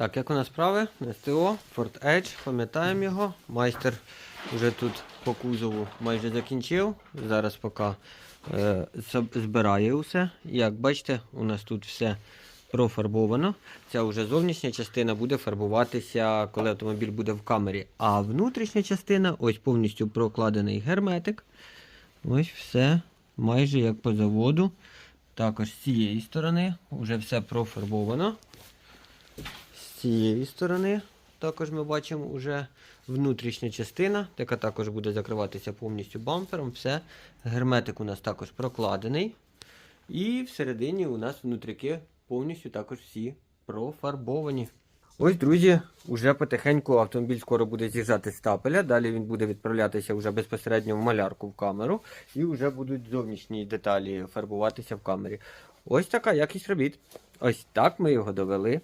Так, як у нас справи? СТО, Ford Edge, пам'ятаємо його. Майстер вже тут по кузову майже закінчив. Зараз поки е, збирає усе. Як бачите, у нас тут все профарбовано. Ця вже зовнішня частина буде фарбуватися, коли автомобіль буде в камері. А внутрішня частина ось повністю прокладений герметик. Ось все майже як по заводу. Також з цієї сторони вже все профарбовано. Цієї сторони також ми бачимо вже внутрішня частина, яка також буде закриватися повністю бампером. Все. Герметик у нас також прокладений. І всередині у нас внутріки повністю також всі профарбовані. Ось, друзі, уже потихеньку автомобіль скоро буде з'їжджати з тапеля. Далі він буде відправлятися вже безпосередньо в малярку в камеру. І вже будуть зовнішні деталі фарбуватися в камері. Ось така якість робіт. Ось так ми його довели.